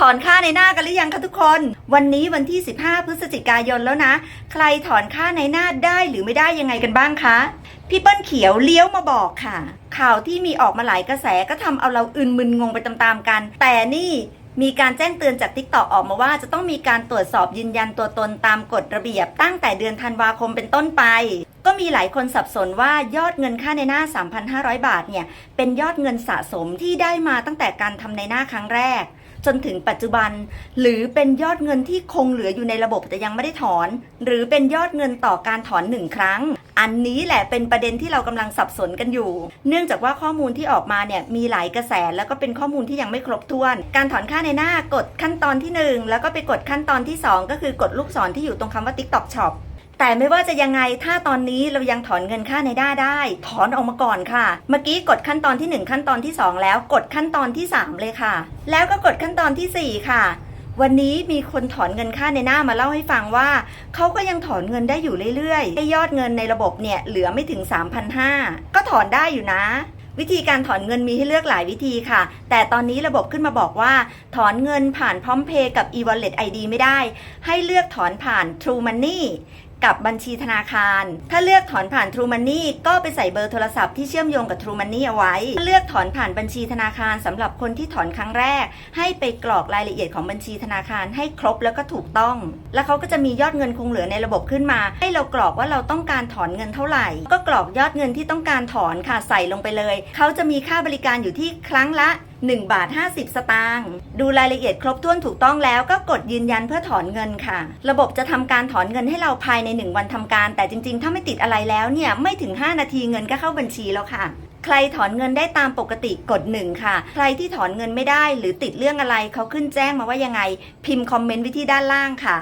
ถอนค่าในหน้ากันหรือยังคะทุกคน วันนี้วันที่ 15 พฤศจิกายนแล้วนะ ใครถอนค่าในหน้าได้หรือไม่ได้ยังไงกันบ้างคะพี่เปิ้ลเขียวเลี้ยวมาบอกค่ะ ข่าวที่มีออกมาหลายกระแสก็ทำเอาเราอึนมึนงงไปตามๆกัน แต่นี่มีการแจ้งเตือนจากทิกตอกออกมาว่าจะต้องมีการตรวจสอบยืนยันตัวตนตามกฎระเบียบ ตั้งแต่เดือนธันวาคมเป็นต้นไป ก็มีหลายคนสับสนว่ายอดเงินค่าในหน้า 3,500 บาทเนี่ยเป็นยอดเงินสะสมที่ได้มาตั้งแต่การทำในหน้าครั้งแรก จนถึงปัจจุบัน หรือเป็นยอดเงินที่คงเหลืออยู่ในระบบแต่ยังไม่ได้ถอน หรือเป็นยอดเงินต่อการถอนหนึ่งครั้ง อันนี้แหละเป็นประเด็นที่เรากำลังสับสนกันอยู่ เนื่องจากว่าข้อมูลที่ออกมาเนี่ยมีหลายกระแสแล้วก็เป็นข้อมูลที่ยังไม่ครบถ้วน การถอนค่าในหน้ากดขั้นตอนที่หนึ่งแล้วก็ไปกดขั้นตอนที่สองก็คือกดลูกศรที่อยู่ตรงคำว่า TikTok Shop แต่ไม่ว่าจะยังไงถ้าตอนนี้เรายังถอนเงินค่าในหน้าได้ ถอนออกมาก่อนค่ะ เมื่อกี้กดขั้นตอนที่ 1 ขั้นตอนที่ 2 แล้วกดขั้นตอนที่ 3 เลยค่ะ แล้วก็กดขั้นตอนทีสี่ 4 ค่ะ วันนี้มีคนถอนเงินค่าในหน้ามาเล่าให้ฟังว่าเขาก็ยังถอนเงินได้อยู่เรื่อยๆให้ยอดเงินในระบบเนี่ยเหลือไม่ถึง 3,500 ก็ถอนได้อยู่นะวิธีการถอนเงินมีให้เลือกหลายวิธีค่ะ แต่ตอนนี้ระบบขึ้นมาบอกว่า ถอนเงินผ่านพร้อมเพย์กับ e-wallet ID ไม่ได้ ให้เลือกถอนผ่าน True Money กับบัญชีธนาคาร ถ้าเลือกถอนผ่าน True Money ก็ไปใส่เบอร์โทรศัพท์ที่เชื่อมโยงกับ True Money เอาไว้ ถ้าเลือกถอนผ่านบัญชีธนาคารสำหรับคนที่ถอนครั้งแรก ให้ไปกรอกรายละเอียดของบัญชีธนาคารให้ครบแล้วก็ถูกต้อง แล้วเขาก็จะมียอดเงินคงเหลือในระบบขึ้นมา ให้เรากรอกว่าเราต้องการถอนเงินเท่าไหร่ ก็กรอกยอดเงินที่ต้องการถอนค่ะใส่ลงไปเลย เขาจะมีค่าบริการอยู่ที่ครั้งละ1 บาท 50 สตางค์ดูรายละเอียดครบถ้วนถูกต้องแล้วก็กดยืนยันเพื่อถอนเงินค่ะ ระบบจะทำการถอนเงินให้เราภายใน 1 วันทำการ แต่จริง ๆ ถ้าไม่ติดอะไรแล้วเนี่ยไม่ถึง 5 นาทีเงินก็เข้าบัญชีแล้วค่ะใครถอนเงินได้ตามปกติกด1ค่ะ ใครที่ถอนเงินไม่ได้หรือติดเรื่องอะไรเขาขึ้นแจ้งมาว่ายังไง พิมพ์คอมเมนต์ไว้ที่ด้านล่างค่ะ